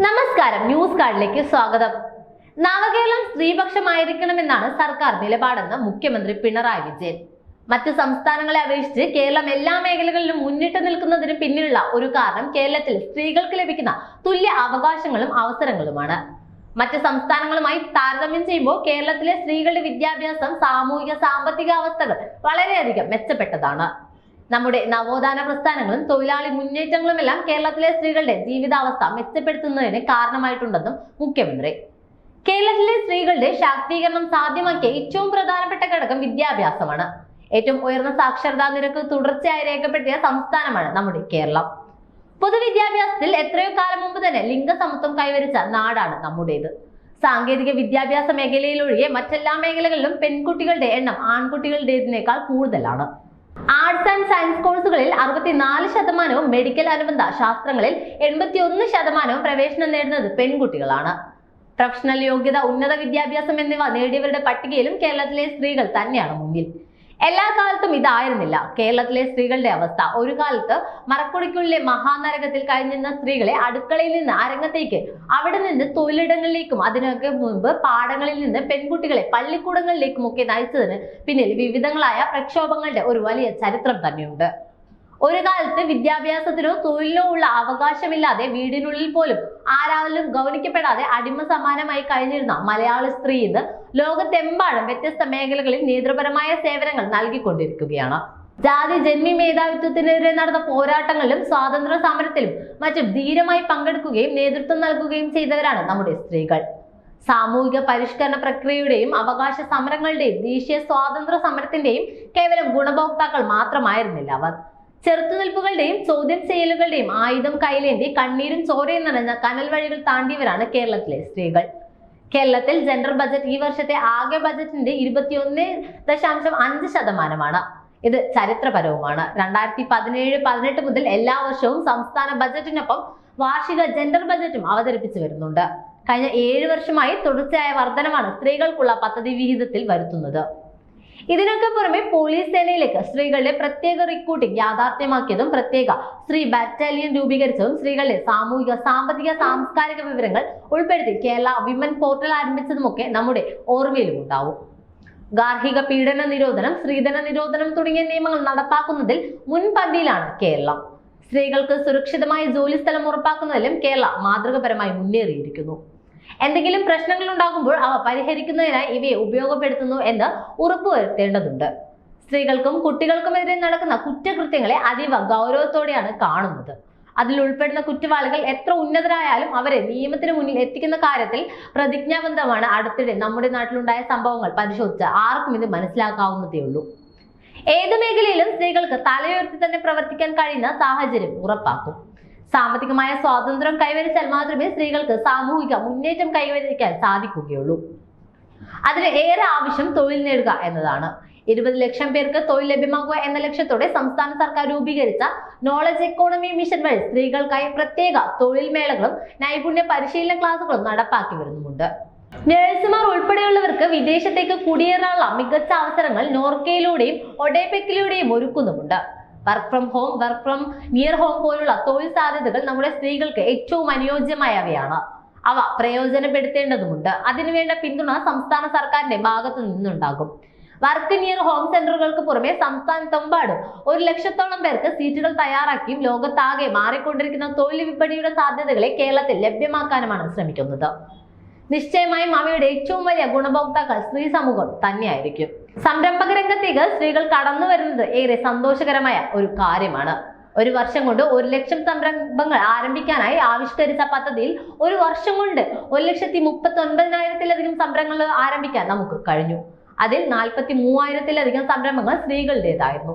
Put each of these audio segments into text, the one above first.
നമസ്കാരം ന്യൂസ് കാർഡിലേക്ക് സ്വാഗതം. നവകേരളം സ്ത്രീപക്ഷമായിരിക്കണമെന്നാണ് സർക്കാർ നിലപാടെന്ന് മുഖ്യമന്ത്രി പിണറായി വിജയൻ. മറ്റ് സംസ്ഥാനങ്ങളെ അപേക്ഷിച്ച് കേരളം എല്ലാ മേഖലകളിലും മുന്നിട്ട് നിൽക്കുന്നതിന് പിന്നിലുള്ള ഒരു കാരണം കേരളത്തിൽ സ്ത്രീകൾക്ക് ലഭിക്കുന്ന തുല്യ അവകാശങ്ങളും അവസരങ്ങളുമാണ്. മറ്റ് സംസ്ഥാനങ്ങളുമായി താരതമ്യം ചെയ്യുമ്പോൾ കേരളത്തിലെ സ്ത്രീകളുടെ വിദ്യാഭ്യാസം സാമൂഹിക സാമ്പത്തിക അവസ്ഥകൾ വളരെയധികം മെച്ചപ്പെട്ടതാണ്. നമ്മുടെ നവോത്ഥാന പ്രസ്ഥാനങ്ങളും തൊഴിലാളി മുന്നേറ്റങ്ങളും എല്ലാം കേരളത്തിലെ സ്ത്രീകളുടെ ജീവിതാവസ്ഥ മെച്ചപ്പെടുത്തുന്നതിന് കാരണമായിട്ടുണ്ടെന്നും മുഖ്യമന്ത്രി. കേരളത്തിലെ സ്ത്രീകളുടെ ശാക്തീകരണം സാധ്യമാക്കിയ ഏറ്റവും പ്രധാനപ്പെട്ട ഘടകം വിദ്യാഭ്യാസമാണ്. ഏറ്റവും ഉയർന്ന സാക്ഷരതാ നിരക്ക് തുടർച്ചയായി രേഖപ്പെടുത്തിയ സംസ്ഥാനമാണ് നമ്മുടെ കേരളം. പൊതുവിദ്യാഭ്യാസത്തിൽ എത്രയോ കാലം മുമ്പ് തന്നെ ലിംഗസമത്വം കൈവരിച്ച നാടാണ് നമ്മുടേത്. സാങ്കേതിക വിദ്യാഭ്യാസ മേഖലയിലൊഴികെ മറ്റെല്ലാ മേഖലകളിലും പെൺകുട്ടികളുടെ എണ്ണം ആൺകുട്ടികളുടേതിനേക്കാൾ കൂടുതലാണ്. ആർട്സ് ആൻഡ് സയൻസ് കോഴ്സുകളിൽ അറുപത്തിനാല് ശതമാനവും മെഡിക്കൽ അനുബന്ധ ശാസ്ത്രങ്ങളിൽ എൺപത്തി ഒന്ന് ശതമാനവും പ്രവേശനം നേടുന്നത് പെൺകുട്ടികളാണ്. പ്രൊഫഷണൽ യോഗ്യത ഉന്നത വിദ്യാഭ്യാസം എന്നിവ നേടിയവരുടെ പട്ടികയിലും കേരളത്തിലെ സ്ത്രീകൾ തന്നെയാണ് മുന്നിൽ. എല്ലാ കാലത്തും ഇതായിരുന്നില്ല. കേരളത്തിലെ സ്ത്രീകളുടെ അവസ്ഥ. ഒരു കാലത്ത് മറക്കുടിക്കുള്ളിലെ മഹാനരകത്തിൽ കഴിഞ്ഞിരുന്ന സ്ത്രീകളെ അടുക്കളയിൽ നിന്ന് അരങ്ങത്തേക്ക് അവിടെ നിന്ന് തൊഴിലിടങ്ങളിലേക്കും അതിനൊക്കെ മുൻപ് പാടങ്ങളിൽ നിന്ന് പെൺകുട്ടികളെ പള്ളിക്കൂടങ്ങളിലേക്കും ഒക്കെ നയിച്ചതിന് പിന്നിൽ വിവിധങ്ങളായ പ്രക്ഷോഭങ്ങളുടെ ഒരു വലിയ ചരിത്രം തന്നെയുണ്ട്. ഒരു കാലത്ത് വിദ്യാഭ്യാസത്തിനോ തൊഴിലിനോ ഉള്ള അവകാശമില്ലാതെ വീടിനുള്ളിൽ പോലും ആരാലും ഗൗനിക്കപ്പെടാതെ അടിമ സമാനമായി കഴിഞ്ഞിരുന്ന മലയാള സ്ത്രീ ഇന്ന് ലോകത്തെമ്പാടും വ്യത്യസ്ത മേഖലകളിൽ നേതൃപരമായ സേവനങ്ങൾ നൽകിക്കൊണ്ടിരിക്കുകയാണ്. ജാതി ജന്മി മേധാവിത്വത്തിനെതിരെ നടന്ന പോരാട്ടങ്ങളിലും സ്വാതന്ത്ര്യ സമരത്തിലും മറ്റും ധീരമായി പങ്കെടുക്കുകയും നേതൃത്വം നൽകുകയും ചെയ്തവരാണ് നമ്മുടെ സ്ത്രീകൾ. സാമൂഹിക പരിഷ്കരണ പ്രക്രിയയുടെയും അവകാശ സമരങ്ങളുടെയും ദേശീയ സ്വാതന്ത്ര്യ സമരത്തിന്റെയും കേവലം ഗുണഭോക്താക്കൾ മാത്രമായിരുന്നില്ല അവർ. ചെറുത്തുനിൽപ്പുകളുടെയും ചോദ്യം ചെയ്യലുകളുടെയും ആയുധം കയ്യിലേന്തി കണ്ണീരും ചോരയും നിറഞ്ഞ കനൽ വഴികൾ താണ്ടിയവരാണ് കേരളത്തിലെ സ്ത്രീകൾ. കേരളത്തിൽ ജെൻഡർ ബജറ്റ് ഈ വർഷത്തെ ആകെ ബജറ്റിന്റെ ഇരുപത്തിയൊന്ന് ദശാംശം അഞ്ച് ശതമാനമാണ്. ഇത് ചരിത്രപരവുമാണ്. രണ്ടായിരത്തി പതിനേഴ് പതിനെട്ട് മുതൽ എല്ലാ വർഷവും സംസ്ഥാന ബജറ്റിനൊപ്പം വാർഷിക ജെൻഡർ ബജറ്റും അവതരിപ്പിച്ചു വരുന്നുണ്ട്. കഴിഞ്ഞ ഏഴ് വർഷമായി തുടർച്ചയായ വർധനമാണ് സ്ത്രീകൾക്കുള്ള പദ്ധതി വിഹിതത്തിൽ വരുത്തുന്നത്. ഇതിനൊക്കെ പുറമെ പോലീസ് സേനയിലേക്ക് സ്ത്രീകളുടെ പ്രത്യേക റിക്രൂട്ടിംഗ് യാഥാർത്ഥ്യമാക്കിയതും പ്രത്യേക സ്ത്രീ ബാറ്റാലിയൻ രൂപീകരിച്ചതും സ്ത്രീകളുടെ സാമൂഹിക സാമ്പത്തിക സാംസ്കാരിക വിവരങ്ങൾ ഉൾപ്പെടുത്തി കേരള വിമൻ പോർട്ടൽ ആരംഭിച്ചതുമൊക്കെ നമ്മുടെ ഓർമ്മയിലും ഉണ്ടാവും ഗാർഹിക പീഡന നിരോധനം സ്ത്രീധന നിരോധനം തുടങ്ങിയ നിയമങ്ങൾ നടപ്പാക്കുന്നതിൽ മുൻപന്തിയിലാണ് കേരളം. സ്ത്രീകൾക്ക് സുരക്ഷിതമായ ജോലി സ്ഥലം ഉറപ്പാക്കുന്നതിലും കേരള മാതൃകപരമായി മുന്നേറിയിരിക്കുന്നു. എന്തെങ്കിലും പ്രശ്നങ്ങൾ ഉണ്ടാകുമ്പോൾ അവ പരിഹരിക്കുന്നതിനായി ഇവയെ ഉപയോഗപ്പെടുത്തുന്നു എന്ന് ഉറപ്പുവരുത്തേണ്ടതുണ്ട് സ്ത്രീകൾക്കും കുട്ടികൾക്കുമെതിരെ നടക്കുന്ന കുറ്റകൃത്യങ്ങളെ അതീവ ഗൗരവത്തോടെയാണ് കാണുന്നത്. അതിൽ ഉൾപ്പെടുന്ന കുറ്റവാളികൾ എത്ര ഉന്നതരായാലും അവരെ നിയമത്തിന് മുന്നിൽ എത്തിക്കുന്ന കാര്യത്തിൽ പ്രതിജ്ഞാബന്ധമാണ് അടുത്തിടെ നമ്മുടെ നാട്ടിലുണ്ടായ സംഭവങ്ങൾ പരിശോധിച്ച് ആർക്കും ഇത് മനസ്സിലാക്കാവുന്നതേ ഉള്ളൂ. ഏത് മേഖലയിലും സ്ത്രീകൾക്ക് തലയുയർത്തി തന്നെ പ്രവർത്തിക്കാൻ കഴിയുന്ന സാഹചര്യം ഉറപ്പാക്കും. സാമ്പത്തികമായ സ്വാതന്ത്ര്യം കൈവരിച്ചാൽ മാത്രമേ സ്ത്രീകൾക്ക് സാമൂഹിക മുന്നേറ്റം കൈവരിക്കാൻ സാധിക്കുകയുള്ളൂ. അതിന് ഏറെ ആവശ്യം തൊഴിൽ നേടുക എന്നതാണ്. ഇരുപത് ലക്ഷം പേർക്ക് തൊഴിൽ ലഭ്യമാക്കുക എന്ന ലക്ഷ്യത്തോടെ സംസ്ഥാന സർക്കാർ രൂപീകരിച്ച നോളജ് എക്കോണമി മിഷൻ വഴി സ്ത്രീകൾക്കായി പ്രത്യേക തൊഴിൽ മേളകളും നൈപുണ്യ പരിശീലന ക്ലാസുകളും നടപ്പാക്കി വരുന്നുമുണ്ട്. നഴ്സുമാർ ഉൾപ്പെടെയുള്ളവർക്ക് വിദേശത്തേക്ക് കുടിയേറാനുള്ള മികച്ച അവസരങ്ങൾ നോർക്കയിലൂടെയും ഒഡേപെക്കിലൂടെയും ഒരുക്കുന്നുമുണ്ട്. Work from home work from near home പോലുള്ള തൊഴിൽ സാധ്യതകൾ നമ്മുടെ സ്ത്രീകൾക്ക് ഏറ്റവും അനുയോജ്യമായവയാണ്. അവ പ്രയോജനപ്പെടുത്തേണ്ടതുണ്ട് അതിനുവേണ്ട പിന്തുണ സംസ്ഥാന സർക്കാരിന്റെ ഭാഗത്തു നിന്നുണ്ടാകും. വർക്ക് നിയർ ഹോം സെന്ററുകൾക്ക് പുറമെ സംസ്ഥാനത്തെമ്പാടും ഒരു ലക്ഷത്തോളം പേർക്ക് സീറ്റുകൾ തയ്യാറാക്കിയും ലോകത്താകെ മാറിക്കൊണ്ടിരിക്കുന്ന തൊഴിൽ വിപണിയുടെ സാധ്യതകളെ കേരളത്തിൽ ലഭ്യമാക്കാനുമാണ് ശ്രമിക്കുന്നത്. നിശ്ചയമായും അവയുടെ ഏറ്റവും വലിയ ഗുണഭോക്താക്കൾ സ്ത്രീ സമൂഹം തന്നെയായിരിക്കും. സംരംഭക രംഗത്തേക്ക് സ്ത്രീകൾ കടന്നു വരുന്നത് ഏറെ സന്തോഷകരമായ ഒരു കാര്യമാണ്. ഒരു വർഷം കൊണ്ട് ഒരു ലക്ഷം സംരംഭങ്ങൾ ആരംഭിക്കാനായി ആവിഷ്കരിച്ച പദ്ധതിയിൽ ഒരു വർഷം കൊണ്ട് ഒരു ലക്ഷത്തി മുപ്പത്തി ഒൻപതിനായിരത്തിലധികം സംരംഭങ്ങൾ ആരംഭിക്കാൻ നമുക്ക് കഴിഞ്ഞു. അതിൽ നാൽപ്പത്തി മൂവായിരത്തിലധികം സംരംഭങ്ങൾ സ്ത്രീകളുടേതായിരുന്നു.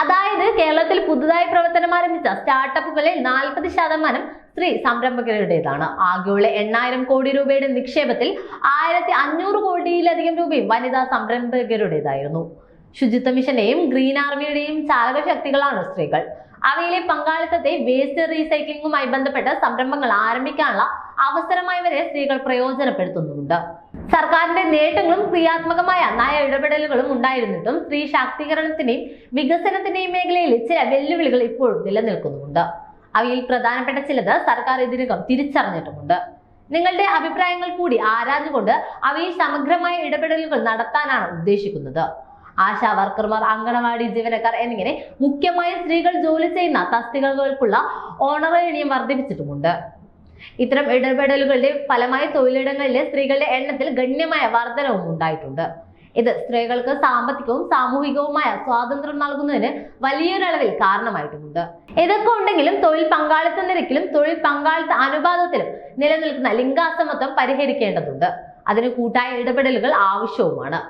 അതായത് കേരളത്തിൽ പുതുതായി പ്രവർത്തനം ആരംഭിച്ച സ്റ്റാർട്ടപ്പുകളിൽ നാൽപ്പത് ശതമാനം സ്ത്രീ സംരംഭകരുടേതാണ്. ആകെയുള്ള എണ്ണായിരം കോടി രൂപയുടെ നിക്ഷേപത്തിൽ ആയിരത്തി അഞ്ഞൂറ് കോടിയിലധികം രൂപയും വനിതാ സംരംഭകരുടേതായിരുന്നു. ശുചിത്വ മിഷന്റെയും ഗ്രീൻ ആർമിയുടെയും ചാലക ശക്തികളാണ് സ്ത്രീകൾ. അവയിലെ പങ്കാളിത്തത്തെ വേസ്റ്റ് റീസൈക്ലിംഗുമായി ബന്ധപ്പെട്ട സംരംഭങ്ങൾ ആരംഭിക്കാനുള്ള അവസരമായി വരെ സ്ത്രീകൾ പ്രയോജനപ്പെടുത്തുന്നുമുണ്ട്. സർക്കാരിന്റെ നേട്ടങ്ങളും ക്രിയാത്മകമായ നയ ഇടപെടലുകളും ഉണ്ടായിരുന്നിട്ടും സ്ത്രീ ശാക്തീകരണത്തിന്റെയും വികസനത്തിന്റെയും മേഖലയിൽ ചില വെല്ലുവിളികൾ ഇപ്പോഴും നിലനിൽക്കുന്നുമുണ്ട്. അവയിൽ പ്രധാനപ്പെട്ട ചിലത് സർക്കാർ ഇതിനകം തിരിച്ചറിഞ്ഞിട്ടുമുണ്ട്. നിങ്ങളുടെ അഭിപ്രായങ്ങൾ കൂടി ആരാഞ്ഞുകൊണ്ട് അവയിൽ സമഗ്രമായ ഇടപെടലുകൾ നടത്താനാണ് ഉദ്ദേശിക്കുന്നത്. ആശാ വർക്കർമാർ അങ്കണവാടി ജീവനക്കാർ എന്നിങ്ങനെ മുഖ്യമായ സ്ത്രീകൾ ജോലി ചെയ്യുന്ന തസ്തികകൾക്കുള്ള ഓണറേറിയം വർദ്ധിപ്പിച്ചിട്ടുമുണ്ട്. ഇത്തരം ഇടപെടലുകളുടെ ഫലമായി തൊഴിലിടങ്ങളിലെ സ്ത്രീകളുടെ എണ്ണത്തിൽ ഗണ്യമായ വർധനവും ഉണ്ടായിട്ടുണ്ട്. ഇത് സ്ത്രീകൾക്ക് സാമ്പത്തികവും സാമൂഹികവുമായ സ്വാതന്ത്ര്യം നൽകുന്നതിന് വലിയൊരളവിൽ കാരണമായിട്ടുമുണ്ട് ഇതൊക്കെ ഉണ്ടെങ്കിലും തൊഴിൽ പങ്കാളിത്ത നിരക്കിലും തൊഴിൽ പങ്കാളിത്ത അനുപാതത്തിലും നിലനിൽക്കുന്ന ലിംഗാസമത്വം പരിഹരിക്കേണ്ടതുണ്ട്. അതിന് കൂട്ടായ ഇടപെടലുകൾ ആവശ്യവുമാണ്.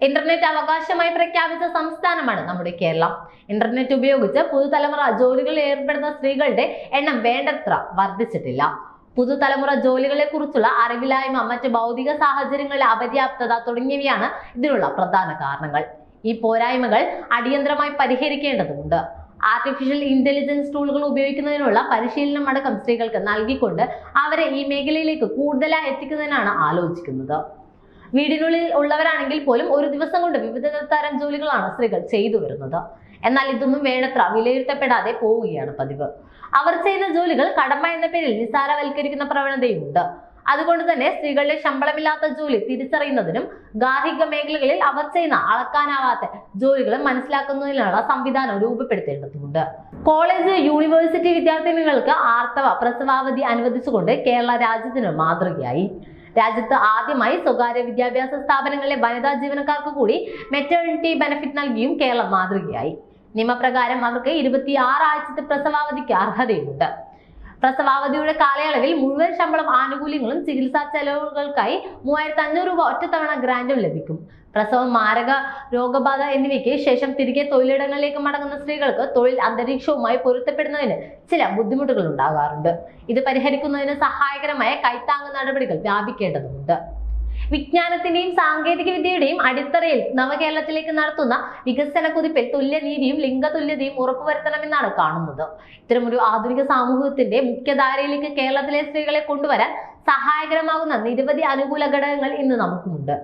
ഇന്റർനെറ്റ് അവകാശമായി പ്രഖ്യാപിച്ച സംസ്ഥാനമാണ് നമ്മുടെ കേരളം. ഇന്റർനെറ്റ് ഉപയോഗിച്ച് പുതുതലമുറ ജോലികളിൽ ഏർപ്പെടുന്ന സ്ത്രീകളുടെ എണ്ണം വേണ്ടത്ര വർദ്ധിച്ചിട്ടില്ല. പുതുതലമുറ ജോലികളെ കുറിച്ചുള്ള അറിവില്ലായ്മ മറ്റ് ഭൗതിക സാഹചര്യങ്ങളിലെ അപര്യാപ്തത തുടങ്ങിയവയാണ് ഇതിനുള്ള പ്രധാന കാരണങ്ങൾ. ഈ പോരായ്മകൾ അടിയന്തരമായി പരിഹരിക്കേണ്ടതുണ്ട്. ആർട്ടിഫിഷ്യൽ ഇന്റലിജൻസ് ടൂളുകൾ ഉപയോഗിക്കുന്നതിനുള്ള പരിശീലനം അടക്കം സ്ത്രീകൾക്ക് നൽകിക്കൊണ്ട് അവരെ ഈ മേഖലയിലേക്ക് കൂടുതലായി എത്തിക്കുന്നതിനാണ് ആലോചിക്കുന്നത്. വീടിനുള്ളിൽ ഉള്ളവരാണെങ്കിൽ പോലും ഒരു ദിവസം കൊണ്ട് വിവിധ തരം ജോലികളാണ് സ്ത്രീകൾ ചെയ്തു വരുന്നത്. എന്നാൽ ഇതൊന്നും വേണ്ടത്ര. വിലയിരുത്തപ്പെടാതെ പോവുകയാണ് പതിവ്. അവർ ചെയ്യുന്ന ജോലികൾ കടമ എന്ന പേരിൽ നിസ്സാരവൽക്കരിക്കുന്ന പ്രവണതയുണ്ട് അതുകൊണ്ട് തന്നെ സ്ത്രീകളുടെ ശമ്പളമില്ലാത്ത ജോലി തിരിച്ചറിയുന്നതിനും ഗാർഹിക മേഖലകളിൽ അവർ ചെയ്യുന്ന അളക്കാനാവാത്ത ജോലികൾ മനസ്സിലാക്കുന്നതിനുള്ള സംവിധാനം രൂപപ്പെടുത്തേണ്ടതുണ്ട്. കോളേജ് യൂണിവേഴ്സിറ്റി വിദ്യാർത്ഥിനികൾക്ക് ആർത്തവ പ്രസവാവധി അനുവദിച്ചുകൊണ്ട് കേരള രാജ്യത്തിന് മാതൃകയായി. രാജ്യത്ത് ആദ്യമായി സ്വകാര്യ വിദ്യാഭ്യാസ സ്ഥാപനങ്ങളിലെ വനിതാ ജീവനക്കാർക്ക് കൂടി മെറ്റേണിറ്റി ബെനിഫിറ്റ് നൽകിയും കേരളം മാതൃകയായി. നിയമപ്രകാരം അവർക്ക് ഇരുപത്തിയാറ് ആഴ്ചത്തെ പ്രസവാവധിക്ക് അർഹതയുണ്ട് പ്രസവാവധിയുടെ കാലയളവിൽ മുഴുവൻ ശമ്പളം ആനുകൂല്യങ്ങളും ചികിത്സാ ചെലവുകൾക്കായി മൂവായിരത്തി അഞ്ഞൂറ് രൂപ ഒറ്റത്തവണ ഗ്രാന്റും ലഭിക്കും. പ്രസവം മാരക രോഗബാധ എന്നിവയ്ക്ക് ശേഷം തിരികെ തൊഴിലിടങ്ങളിലേക്ക് മടങ്ങുന്ന സ്ത്രീകൾക്ക് തൊഴിൽ അന്തരീക്ഷവുമായി പൊരുത്തപ്പെടുന്നതിന് ചില ബുദ്ധിമുട്ടുകൾ ഉണ്ടാകാറുണ്ട്. ഇത് പരിഹരിക്കുന്നതിന് സഹായകരമായ കൈത്താങ്ങ് നടപടികൾ വ്യാപിക്കേണ്ടതുണ്ട്. വിജ്ഞാനത്തിന്റെയും സാങ്കേതിക വിദ്യയുടെയും അടിത്തറയിൽ നവകേരളത്തിലേക്ക് നടത്തുന്ന വികസന കുതിപ്പിൽ തുല്യനീതിയും ലിംഗതുല്യതയും ഉറപ്പുവരുത്തണമെന്നാണ് കാണുന്നത്. ഇത്തരമൊരു ആധുനിക സമൂഹത്തിന്റെ മുഖ്യധാരയിലേക്ക് കേരളത്തിലെ സ്ത്രീകളെ കൊണ്ടുവരാൻ സഹായകരമാകുന്ന നിരവധി അനുകൂല ഘടകങ്ങൾ ഇന്ന് നമുക്കുമുണ്ട്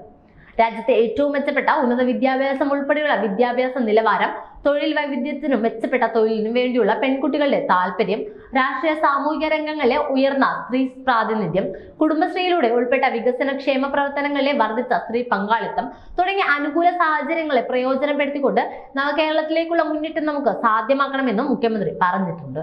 രാജ്യത്തെ ഏറ്റവും മെച്ചപ്പെട്ട ഉന്നത വിദ്യാഭ്യാസം ഉൾപ്പെടെയുള്ള വിദ്യാഭ്യാസ നിലവാരം തൊഴിൽ വൈവിധ്യത്തിനും മെച്ചപ്പെട്ട തൊഴിലിനും വേണ്ടിയുള്ള പെൺകുട്ടികളുടെ താല്പര്യം രാഷ്ട്രീയ സാമൂഹിക രംഗങ്ങളിലെ ഉയർന്ന സ്ത്രീ പ്രാതിനിധ്യം കുടുംബശ്രീയിലൂടെ ഉൾപ്പെട്ട വികസന ക്ഷേമ പ്രവർത്തനങ്ങളിലെ വർദ്ധിച്ച സ്ത്രീ പങ്കാളിത്തം തുടങ്ങിയ അനുകൂല സാഹചര്യങ്ങളെ പ്രയോജനപ്പെടുത്തിക്കൊണ്ട് നവകേരളത്തിലേക്കുള്ള മുന്നേറ്റം നമുക്ക് സാധ്യമാക്കണമെന്നും മുഖ്യമന്ത്രി പറഞ്ഞിട്ടുണ്ട്.